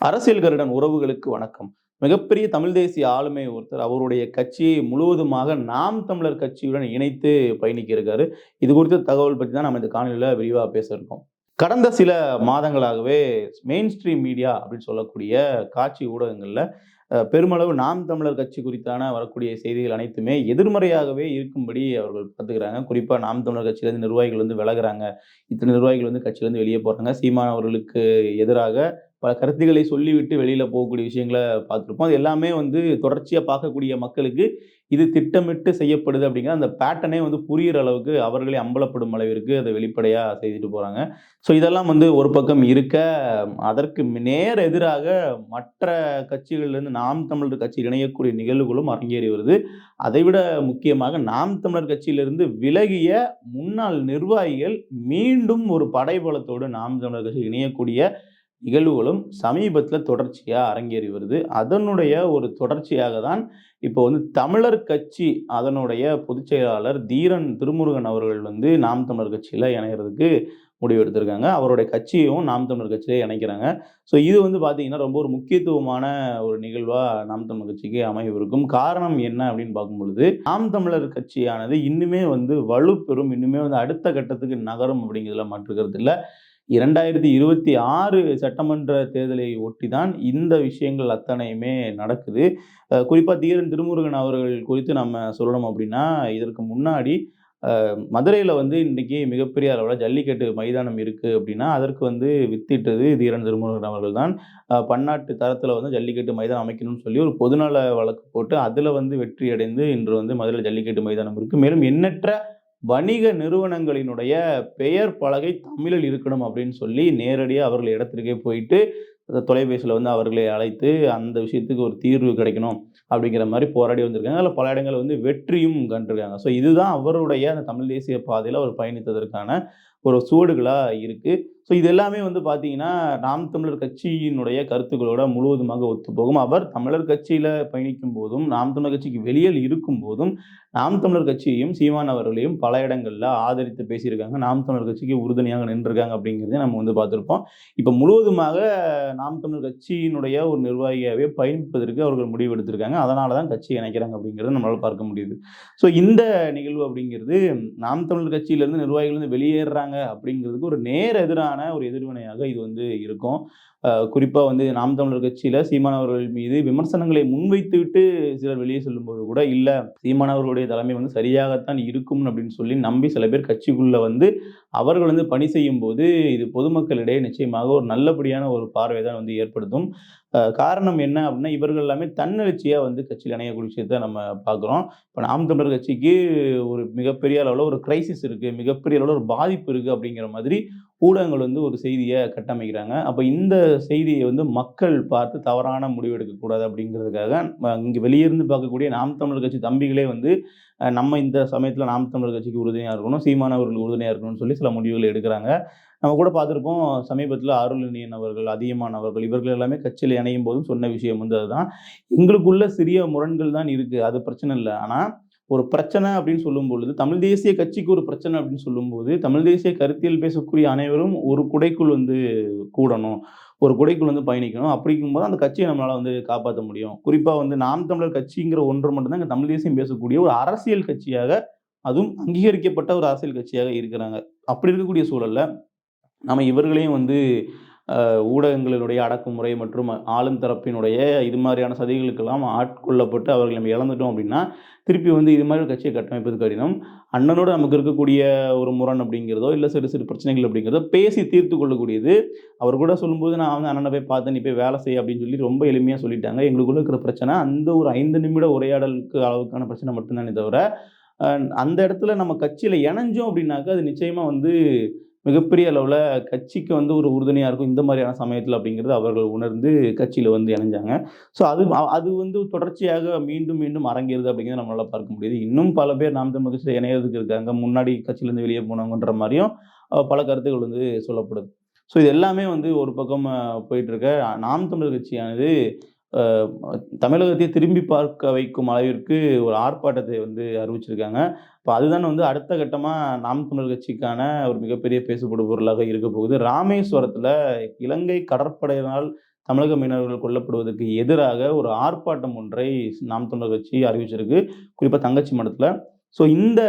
அரசியல் கருடன் உறவுகளுக்கு வணக்கம். மிகப்பெரிய தமிழ் தேசிய ஆளுமை ஒருத்தர் அவருடைய கட்சியை முழுவதுமாக நாம் தமிழர் கட்சியுடன் இணைத்து பயணிக்க இருக்காரு இது குறித்த தகவல் பற்றி தான் நம்ம இந்த காணொலியில் விரிவாக பேச இருக்கோம் கடந்த சில மாதங்களாகவே மெயின் ஸ்ட்ரீம் மீடியா அப்படின்னு சொல்லக்கூடிய காட்சி ஊடகங்களில் பெருமளவு நாம் தமிழர் கட்சி குறித்தான வரக்கூடிய செய்திகள் அனைத்துமே எதிர்மறையாகவே இருக்கும்படி அவர்கள் பார்த்துக்கிறாங்க குறிப்பாக நாம் தமிழர் கட்சியிலேருந்து நிர்வாகிகள் வந்து விலகிறாங்க. இத்தனை நிர்வாகிகள் வந்து கட்சியிலேருந்து வெளியே போகிறாங்க சீமான் அவர்களுக்கு எதிராக பல கருத்துக்களை சொல்லிவிட்டு வெளியில் போகக்கூடிய விஷயங்களை பார்த்துருப்போம். அது எல்லாமே வந்து தொடர்ச்சியாக பார்க்கக்கூடிய மக்களுக்கு இது திட்டமிட்டு செய்யப்படுது அப்படிங்கிற அந்த பேட்டர்னே வந்து புரிகிற அளவுக்கு அவர்களே அம்பலப்படும் அளவிற்கு அதை வெளிப்படையாக செய்துட்டு போகிறாங்க ஸோ இதெல்லாம் வந்து ஒரு பக்கம் இருக்க அதற்கு நேர் எதிராக மற்ற கட்சிகள்லேருந்து நாம் தமிழர் கட்சி இணையக்கூடிய நிகழ்வுகளும் அரங்கேறி வருது. அதைவிட முக்கியமாக நாம் தமிழர் கட்சியிலிருந்து விலகிய முன்னாள் நிர்வாகிகள் மீண்டும் ஒரு படைபலத்தோடு நாம் தமிழர் கட்சி இணையக்கூடிய நிகழ்வுகளும் சமீபத்தில் தொடர்ச்சியாக அரங்கேறி வருது. அதனுடைய ஒரு தொடர்ச்சியாக தான் இப்போ வந்து தமிழர் கட்சி அதனுடைய பொதுச் செயலாளர் தீரன் திருமுருகன் அவர்கள் வந்து நாம் தமிழர் கட்சியில் இணைகிறதுக்கு முடிவெடுத்திருக்காங்க அவருடைய கட்சியும் நாம் தமிழர் கட்சியிலே இணைக்கிறாங்க. ஸோ இது வந்து பார்த்தீங்கன்னா ரொம்ப ஒரு முக்கியத்துவமான ஒரு நிகழ்வாக நாம் தமிழர் கட்சிக்கு அமைவிருக்கும் காரணம் என்ன அப்படின்னு பார்க்கும் பொழுது நாம் தமிழர் கட்சியானது இன்னுமே வந்து வலுப்பெறும் இன்னுமே வந்து அடுத்த கட்டத்துக்கு நகரும் அப்படிங்கிறதுல மாற்றுக்கிறது இல்லை. இரண்டாயிரத்தி இருபத்தி ஆறு சட்டமன்ற தேர்தலை ஒட்டி தான் இந்த விஷயங்கள் அத்தனையுமே நடக்குது. குறிப்பாக தீரன் திருமுருகன் அவர்கள் குறித்து நம்ம சொல்லணும் அப்படின்னா இதற்கு முன்னாடி மதுரையில் வந்து இன்றைக்கி மிகப்பெரிய அளவில் ஜல்லிக்கட்டு மைதானம் இருக்குது அப்படின்னா அதற்கு வந்து வித்திட்டது தீரன் திருமுருகன் அவர்கள் தான். பன்னாட்டு தரத்தில் வந்து ஜல்லிக்கட்டு மைதானம் அமைக்கணும்னு சொல்லி ஒரு பொதுநல வழக்கு போட்டு அதில் வந்து வெற்றி அடைந்து இன்று வந்து மதுரையில் ஜல்லிக்கட்டு மைதானம் இருக்குது மேலும் எண்ணற்ற வணிக நிறுவனங்களினுடைய பெயர் பலகை தமிழில் இருக்கணும் அப்படின்னு சொல்லி நேரடியாக அவர்கள் இடத்திற்கே போயிட்டு அந்த தொலைபேசியில் வந்து அவர்களை அழைத்து அந்த விஷயத்துக்கு ஒரு தீர்வு கிடைக்கணும் அப்படிங்கிற மாதிரி போராடி வந்திருக்காங்க. அதில் பல இடங்கள் வந்து வெற்றியும் கண்டிருக்காங்க. ஸோ இதுதான் அவருடைய அந்த தமிழ் தேசிய பாதையில் அவர் பயணித்ததற்கான ஒரு சுவடுகளாக இருக்குது ஸோ இது எல்லாமே வந்து பார்த்தீங்கன்னா நாம் தமிழர் கட்சியினுடைய கருத்துக்களோட முழுவதுமாக ஒத்துப்போகும். அவர் தமிழர் கட்சியில் பயணிக்கும் போதும் நாம் தமிழர் கட்சிக்கு வெளியில் இருக்கும் போதும் நாம் தமிழர் கட்சியையும் சீமான் அவர்களையும் பல இடங்களில் ஆதரித்து பேசியிருக்காங்க. நாம் தமிழர் கட்சிக்கு உறுதுணையாக நின்றுருக்காங்க அப்படிங்கிறத நம்ம வந்து பார்த்துருப்போம். இப்போ முழுவதுமாக நாம் தமிழர் கட்சியினுடைய ஒரு நிர்வாகியாகவே பயணிப்பதற்கு அவர்கள் முடிவெடுத்திருக்காங்க அதனால தான் கட்சி இணைக்கிறாங்க அப்படிங்கிறத நம்மளால் பார்க்க முடியுது. ஸோ இந்த நிகழ்வு அப்படிங்கிறது நாம் தமிழர் கட்சியிலேருந்து நிர்வாகிகள் வந்து வெளியேறுறாங்க அப்படிங்கிறதுக்கு ஒரு நேர் எதிரான ஒரு எதிர்வினையாக இது வந்து இருக்கும். குறிப்பாக வந்து நாம் தமிழர் கட்சியில் சீமானவர்கள் மீது விமர்சனங்களை முன்வைத்து விட்டு சிலர் வெளியே சொல்லும்போது கூட இல்லை சீமானவர்களுடைய தலைமை வந்து சரியாகத்தான் இருக்கும் அப்படின்னு சொல்லி நம்பி சில பேர் கட்சிக்குள்ளே வந்து அவர்கள் வந்து பணி செய்யும் போது இது பொதுமக்களிடையே நிச்சயமாக ஒரு நல்லபடியான ஒரு பார்வை தான் வந்து ஏற்படுத்தும். காரணம் என்ன அப்படின்னா இவர்கள் எல்லாமே தன்னெழுச்சியாக வந்து கட்சியில் இணையக்கூடிய விஷயத்தை நம்ம பார்க்குறோம். இப்போ நாம் தமிழர் கட்சிக்கு ஒரு மிகப்பெரிய அளவில் ஒரு கிரைசிஸ் இருக்குது மிகப்பெரிய அளவில் ஒரு பாதிப்பு இருக்குது அப்படிங்கிற மாதிரி ஊடகங்கள் வந்து ஒரு செய்தியை கட்டமைக்கிறாங்க. அப்போ இந்த செய்தியை வந்து மக்கள் பார்த்து தவறான முடிவு எடுக்கக்கூடாது அப்படிங்கிறதுக்காக இங்கே வெளியிருந்து பார்க்கக்கூடிய நாம் தமிழர் கட்சி தம்பிகளே வந்து நம்ம இந்த சமயத்தில் நாம் தமிழர் கட்சிக்கு உறுதுணையாக இருக்கணும் சீமானவர்களுக்கு உறுதுணையாக இருக்கணும்னு சொல்லி சில முடிவுகளை எடுக்கிறாங்க. நம்ம கூட பார்த்துருப்போம் சமீபத்தில் அருளினியன் அவர்கள் அதிகமானவர்கள் இவர்கள் எல்லாமே கட்சியில் இணையும் போதும் சொன்ன விஷயம் வந்து அதுதான். எங்களுக்குள்ள சிறிய முரண்கள் தான் இருக்குது அது பிரச்சனை இல்லை. ஆனால் ஒரு பிரச்சனை அப்படின்னு சொல்லும் பொழுது தமிழ் தேசிய கட்சிக்கு ஒரு பிரச்சனை அப்படின்னு சொல்லும்போது தமிழ் தேசிய கருத்தியல் பேசக்கூடிய அனைவரும் ஒரு குடைக்குள் வந்து கூடணும். ஒரு குடைக்குள் வந்து பயணிக்கணும். அப்படிங்கும்போது அந்த கட்சியை நம்மளால வந்து காப்பாற்ற முடியும். குறிப்பாக வந்து நாம் தமிழர் கட்சிங்கிற ஒன்று மட்டும்தான் இங்கே தமிழ் தேசியம் பேசக்கூடிய ஒரு அரசியல் கட்சியாக அதுவும் அங்கீகரிக்கப்பட்ட ஒரு அரசியல் கட்சியாக இருக்கிறாங்க. அப்படி இருக்கக்கூடிய சூழல்ல நம்ம இவர்களையும் வந்து ஊடகங்களினுடைய அடக்குமுறை மற்றும் ஆளும் தரப்பினுடைய இது மாதிரியான சதிகளுக்கெல்லாம் ஆட்கொள்ளப்பட்டு அவர்கள் நம்ம இழந்துட்டோம் அப்படின்னா திருப்பி வந்து இது மாதிரி ஒரு கட்சியை கட்டமைப்பது கடினம். அண்ணனோட நமக்கு இருக்கக்கூடிய ஒரு முரண் அப்படிங்கிறதோ இல்லை சிறு சிறு பிரச்சனைகள் அப்படிங்கிறதோ பேசி தீர்த்து கொள்ளக்கூடியது. அவர் கூட சொல்லும்போது நான் வந்து அண்ணனை போய் பார்த்தேன் நீ போய் வேலை செய்ய அப்படின்னு சொல்லி ரொம்ப எளிமையாக சொல்லிட்டாங்க. எங்களுக்குள்ள இருக்கிற பிரச்சனை அந்த ஒரு ஐந்து நிமிட உரையாடலுக்கு அளவுக்கான பிரச்சனை மட்டும்தானே தவிர அந்த இடத்துல நம்ம கட்சியில் இணைஞ்சோம் அப்படின்னாக்கா அது நிச்சயமாக வந்து மிகப்பெரிய அளவில் கட்சிக்கு வந்து ஒரு உறுதுணையாக இருக்கும் இந்த மாதிரியான சமயத்தில் அப்படிங்கிறது அவர்கள் உணர்ந்து கட்சியில் வந்து இணைஞ்சாங்க. ஸோ அது அது வந்து தொடர்ச்சியாக மீண்டும் மீண்டும் அரங்கேறுது அப்படிங்கிறத நம்மளால் பார்க்க முடியுது. இன்னும் பல பேர் நாம் தமிழ் கட்சியில் இணையறதுக்கு இருக்காங்க. முன்னாடி கட்சியிலேருந்து வெளியே போனவங்கன்ற மாதிரியும் பல கருத்துக்கள் வந்து சொல்லப்படுது. ஸோ இது எல்லாமே வந்து ஒரு பக்கம் போயிட்டுருக்க நாம் தமிழர் கட்சியானது தமிழகத்தையே திரும்பி பார்க்க வைக்கும் அளவிற்கு ஒரு ஆர்ப்பாட்டத்தை வந்து அறிவிச்சிருக்காங்க. இப்போ அதுதான் வந்து அடுத்த கட்டமாக நாம் தமிழர் கட்சிக்கான ஒரு மிகப்பெரிய பேசுபடு பொருளாக இருக்க போகுது. ராமேஸ்வரத்தில் இலங்கை கடற்படையினால் தமிழக மீனவர்கள் கொல்லப்படுவதற்கு எதிராக ஒரு ஆர்ப்பாட்டம் ஒன்றை நாம் தமிழர் கட்சி அறிவிச்சிருக்கு. குறிப்பாக தங்கச்சி மடத்தில். ஸோ இந்த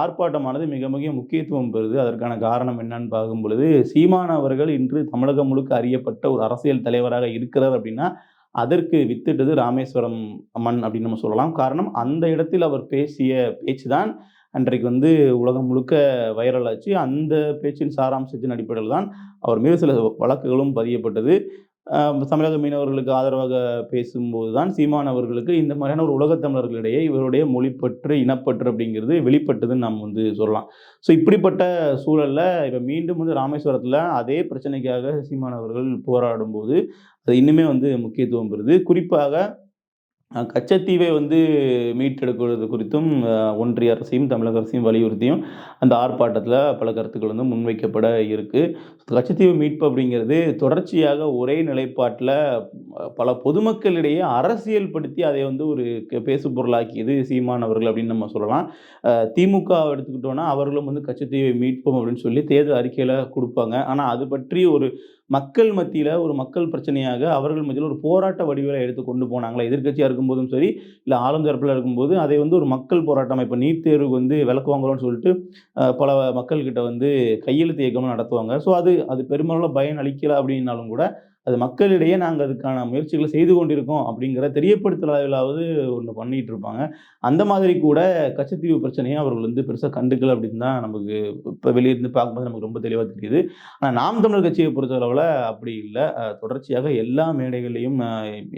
ஆர்ப்பாட்டமானது மிக மிக முக்கியத்துவம் பெறுது. அதற்கான காரணம் என்னன்னு பார்க்கும் பொழுது சீமான் அவர்கள் இன்று தமிழகம் முழுக்க அறியப்பட்ட ஒரு அரசியல் தலைவராக இருக்கிறார் அப்படின்னா அதற்கு வித்திட்டது ராமேஸ்வரம் அம்மன் அப்படின்னு நம்ம சொல்லலாம். காரணம் அந்த இடத்தில் அவர் பேசிய பேச்சு தான் அன்றைக்கு வந்து உலகம் முழுக்க வைரல் ஆச்சு. அந்த பேச்சின் சாராம்சத்தின் அடிப்படையில் தான் அவர் மீது சில வழக்குகளும் பதியப்பட்டது. தமிழக மீனவர்களுக்கு ஆதரவாக பேசும்போது தான் சீமான் அவர்களுக்கு இந்த மாதிரியான ஒரு உலகத் தமிழர்களிடையே இவருடைய மொழிப்பற்று இனப்பற்று அப்படிங்கிறது வெளிப்பட்டதுன்னு நம்ம வந்து சொல்லலாம். ஸோ இப்படிப்பட்ட சூழலில் இப்போ மீண்டும் வந்து ராமேஸ்வரத்தில் அதே பிரச்சனைக்காக சீமான் அவர்கள் போராடும்போது அது இன்னுமே வந்து முக்கியத்துவம் பெறுது. குறிப்பாக கச்சத்தீவை வந்து மீட்டெடுக்கிறது குறித்தும் ஒன்றிய அரசையும் தமிழக அரசையும் வலியுறுத்தியும் அந்த ஆர்ப்பாட்டத்தில் பல கருத்துக்கள் வந்து முன்வைக்கப்பட இருக்குது கச்சத்தீவு மீட்பு அப்படிங்கிறது தொடர்ச்சியாக ஒரே நிலைப்பாட்டில் பல பொதுமக்களிடையே அரசியல் படுத்தி அதை வந்து ஒரு பேசு பொருளாக்கியது சீமான் அவர்கள் அப்படின்னு நம்ம சொல்லலாம். திமுக எடுத்துக்கிட்டோன்னா அவர்களும் வந்து கச்சத்தீவை மீட்போம் அப்படின்னு சொல்லி தேர்தல் அறிக்கையில் கொடுப்பாங்க. ஆனால் அது பற்றி ஒரு மக்கள் மத்தியில் ஒரு மக்கள் பிரச்சனையாக அவர்கள் மத்தியில் ஒரு போராட்ட வடிவில் எடுத்து கொண்டு போனாங்களா? எதிர்க்கட்சியாக இருக்கும்போதும் சரி இல்லை ஆளும் தரப்பில் இருக்கும்போது அதை வந்து ஒரு மக்கள் போராட்டம் இப்போ நீட் தேர்வுக்கு வந்து விளக்குவாங்களோன்னு சொல்லிட்டு பல மக்கள்கிட்ட வந்து கையெழுத்து இயக்கமும் நடத்துவாங்க. ஸோ அது அது பெருமளவில் பயன் அளிக்கல அப்படின்னாலும் கூட அது மக்களிடையே நாங்கள் அதுக்கான முயற்சிகளை செய்து கொண்டிருக்கோம் அப்படிங்கிற தெரியப்படுத்தல் அளவிலாவது ஒன்று பண்ணிட்டு இருப்பாங்க. அந்த மாதிரி கூட கச்சத்தீவு பிரச்சனையை அவர்கள் வந்து பெருசாக கண்டுக்கல அப்படின்னு தான் நமக்கு இப்போ வெளியிருந்து பார்க்கும்போது நமக்கு ரொம்ப தெளிவாக தெரியுது. ஆனால் நாம் தமிழர் கட்சியை பொறுத்தளவில் அப்படி இல்லை. தொடர்ச்சியாக எல்லா மேடைகள்லையும்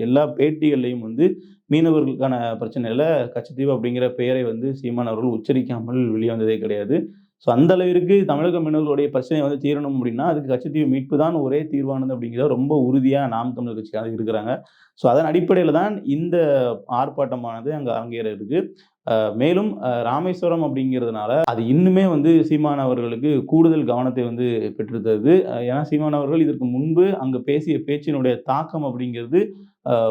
எல்லா பேட்டிகள்லையும் வந்து மீனவர்களுக்கான பிரச்சனையில் கச்சத்தீவு அப்படிங்கிற பெயரை வந்து சீமான் அவர்கள் உச்சரிக்காமல் வெளியே வந்ததே கிடையாது. ஸோ அந்த அளவிற்கு தமிழக மீனவர்களுடைய பிரச்சனை வந்து தீரணும் அப்படின்னா அதுக்கு கட்சித்தீவு மீட்பு தான் ஒரே தீர்வானது அப்படிங்கிறத ரொம்ப உறுதியாக நாம் தமிழர் கட்சியாக இருக்கிறாங்க. ஸோ அதன் அடிப்படையில் தான் இந்த ஆர்ப்பாட்டமானது அங்கே அரங்கேற இருக்கு. மேலும் ராமேஸ்வரம் அப்படிங்கிறதுனால அது இன்னுமே வந்து சீமான அவர்களுக்கு கூடுதல் கவனத்தை வந்து பெற்றுத்தருது ஏன்னா சீமான அவர்கள் இதற்கு முன்பு அங்கே பேசிய பேச்சினுடைய தாக்கம் அப்படிங்கிறது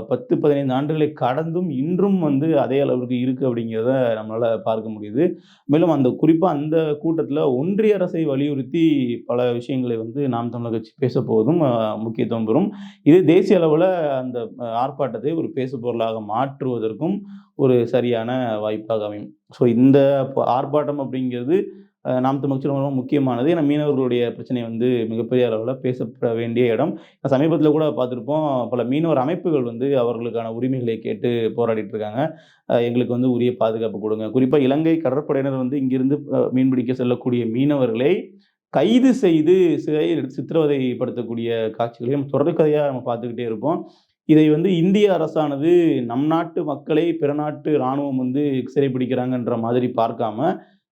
பத்து பதினைந்து ஆண்டுகளை கடந்தும் இன்றும் வந்து அதே அளவுக்கு இருக்கு அப்படிங்கிறத நம்மளால பார்க்க முடியுது. மேலும் அந்த குறிப்பாக அந்த கூட்டத்தில் ஒன்றிய அரசை வலியுறுத்தி பல விஷயங்களை வந்து நாம் தமிழர் கட்சி பேச போவதும் முக்கியத்துவம் பெறும். இது தேசிய அளவில் அந்த ஆர்ப்பாட்டத்தை ஒரு பேசுபொருளாக மாற்றுவதற்கும் ஒரு சரியான வாய்ப்பாக அமையும். ஸோ இந்த ஆர்ப்பாட்டம் அப்படிங்கிறது நாம் தமிழ் ரொம்ப முக்கியமானது. ஏன்னா மீனவர்களுடைய பிரச்சனை வந்து மிகப்பெரிய அளவில் பேசப்பட வேண்டிய இடம். சமீபத்தில் கூட பார்த்துருப்போம் பல மீனவர் அமைப்புகள் வந்து அவர்களுக்கான உரிமைகளை கேட்டு போராடிட்டு இருக்காங்க. எங்களுக்கு வந்து உரிய பாதுகாப்பு கொடுங்க. குறிப்பாக இலங்கை கடற்படையினர் வந்து இங்கிருந்து மீன்பிடிக்க செல்லக்கூடிய மீனவர்களை கைது செய்து சிறை சித்திரவதைப்படுத்தக்கூடிய காட்சிகளையும் தொடர்கதையாக நம்ம பார்த்துக்கிட்டே இருப்போம். இதை வந்து இந்திய அரசானது நம் நாட்டு மக்களை பிற நாட்டு இராணுவம் வந்து சிறைப்பிடிக்கிறாங்கன்ற மாதிரி பார்க்காம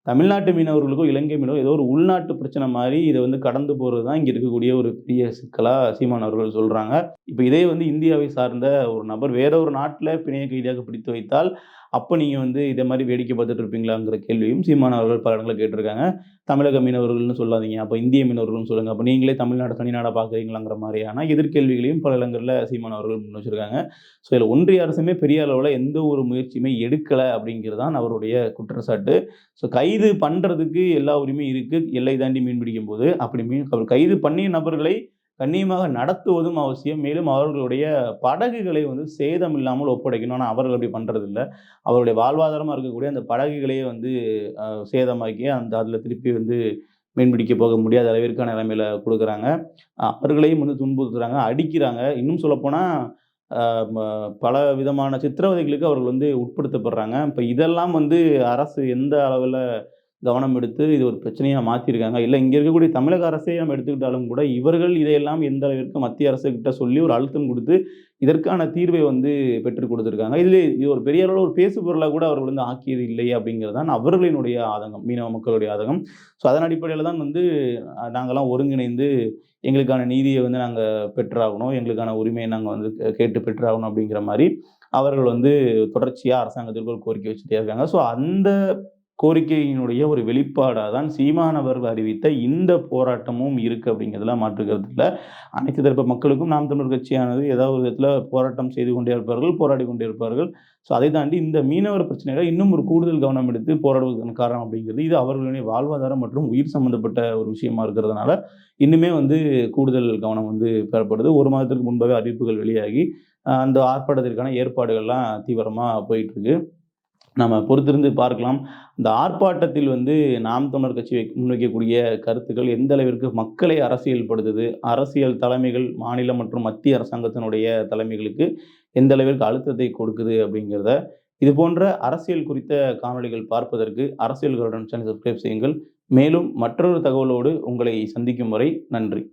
தமிழ்நாட்டு மீனவர்களுக்கும் இலங்கை மீனவர் ஏதோ ஒரு உள்நாட்டு பிரச்சனை மாதிரி இதை வந்து கடந்து போகிறது தான் இங்கே இருக்கக்கூடிய ஒரு பெரிய சிக்கலாக சீமான் அவர்கள் சொல்கிறாங்க இப்போ இதே வந்து இந்தியாவை சார்ந்த ஒரு நபர் வேற ஒரு நாட்டில் பிணைய கைதியாக பிடித்து வைத்தால் அப்போ நீங்கள் வந்து இதை மாதிரி வேடிக்கை பார்த்துட்டு இருப்பீங்களாங்கிற கேள்வியும் சீமான் அவர்கள் பல இடங்களில் கேட்டிருக்காங்க. தமிழக மீனவர்கள்னு சொல்லாதீங்க. அப்போ இந்திய மீனவர்கள்னு சொல்லுங்கள் அப்போ நீங்களே தமிழ்நாடு தனிநாடாக பார்க்குறீங்களாங்கிற மாதிரியான எதிர்கேள்விகளையும் பல இடங்களில் சீமான் அவர்கள் முன் வச்சுருக்காங்க. ஸோ இதில் ஒன்றிய அரசுமே பெரிய அளவில் எந்த ஒரு முயற்சியுமே எடுக்கலை அப்படிங்கிறது தான் அவருடைய குற்றச்சாட்டு. ஸோ கைது பண்ணுறதுக்கு எல்லா உரிமையும் இருக்குது எல்லை தாண்டி மீன் பிடிக்கும் போது அப்படி மீன் அவர் கைது பண்ணிய நபர்களை கண்ணியமாக நடத்துவதும் அவசியம். மேலும் அவர்களுடைய படகுகளை வந்து சேதம் இல்லாமல் ஒப்படைக்கணும். ஆனால் அவர்கள் அப்படி பண்ணுறதில்ல அவருடைய வாழ்வாதாரமாக இருக்கக்கூடிய அந்த படகுகளையே வந்து சேதமாக்கி அந்த அதில் திருப்பி வந்து மீன்பிடிக்க போக முடியாத அளவிற்கான நிலைமையில கொடுக்குறாங்க. அவர்களையும் வந்து துன்புறுத்துறாங்க அடிக்கிறாங்க. இன்னும் சொல்லப்போனால் பல விதமான சித்திரவதைகளுக்கு அவர்கள் வந்து உட்படுத்தப்படுறாங்க. இப்போ இதெல்லாம் வந்து அரசு எந்த அளவில் கவனம் எடுத்து இது ஒரு பிரச்சனையாக மாற்றிருக்காங்க இல்லை இங்கே இருக்கக்கூடிய தமிழக அரசே நம்ம எடுத்துக்கிட்டாலும் கூட இவர்கள் இதையெல்லாம் எந்த அளவிற்கு மத்திய அரசுகிட்ட சொல்லி ஒரு அழுத்தம் கொடுத்து இதற்கான தீர்வை வந்து பெற்றுக் கொடுத்துருக்காங்க. இதில் இது ஒரு பெரிய அளவில் ஒரு பேசு பொருளாக கூட அவர்கள் வந்து ஆக்கியது இல்லை அப்படிங்கிறது தான் அவர்களினுடைய ஆதங்கம் மீனவ மக்களுடைய ஆதங்கம். ஸோ அதன் அடிப்படையில் தான் வந்து நாங்கள்லாம் ஒருங்கிணைந்து எங்களுக்கான நீதியை வந்து நாங்கள் பெற்றாகணும் எங்களுக்கான உரிமையை நாங்கள் வந்து கேட்டு பெற்றாகணும் அப்படிங்கிற மாதிரி அவர்கள் வந்து தொடர்ச்சியாக அரசாங்கத்திற்கு ஒரு கோரிக்கை வச்சுட்டே இருக்காங்க. ஸோ அந்த கோரிக்கையினுடைய ஒரு வெளிப்பாடாக தான் சீமானவர்கள் அறிவித்த இந்த போராட்டமும் இருக்குது அப்படிங்கிறதுல மாற்றுக்கிறது இல்லை. அனைத்து தரப்பு மக்களுக்கும் நாம் தமிழர் கட்சியானது ஏதாவது ஒரு விதத்தில் போராட்டம் செய்து கொண்டே இருப்பார்கள் போராடி கொண்டே இருப்பார்கள். ஸோ அதை தாண்டி இந்த மீனவர் பிரச்சனைகளை இன்னும் ஒரு கூடுதல் கவனம் எடுத்து போராடுவதற்கான காரணம் அப்படிங்கிறது இது அவர்களுடைய வாழ்வாதாரம் மற்றும் உயிர் சம்பந்தப்பட்ட ஒரு விஷயமா இருக்கிறதுனால இன்னுமே வந்து கூடுதல் கவனம் வந்து பெறப்படுது. ஒரு மாதத்திற்கு முன்பாகவே அறிவிப்புகள் வெளியாகி அந்த ஆர்ப்பாட்டத்திற்கான ஏற்பாடுகள்லாம் தீவிரமாக போயிட்டுருக்கு நம்ம பொறுத்திருந்து பார்க்கலாம். இந்த ஆர்ப்பாட்டத்தில் வந்து நாம் தமிழர் கட்சி முன்வைக்கக்கூடிய கருத்துக்கள் எந்த அளவிற்கு மக்களை அரசியல்படுத்துது அரசியல் தலைமைகள் மாநில மற்றும் மத்திய அரசாங்கத்தினுடைய தலைமைகளுக்கு எந்த அளவிற்கு அழுத்தத்தை கொடுக்குது அப்படிங்கிறத இது போன்ற அரசியல் குறித்த காணொளிகள் பார்ப்பதற்கு அரசியல்களுடன் சேனல் சப்ஸ்கிரைப் செய்யுங்கள். மேலும் மற்றொரு தகவலோடு உங்களை சந்திக்கும் வரை நன்றி.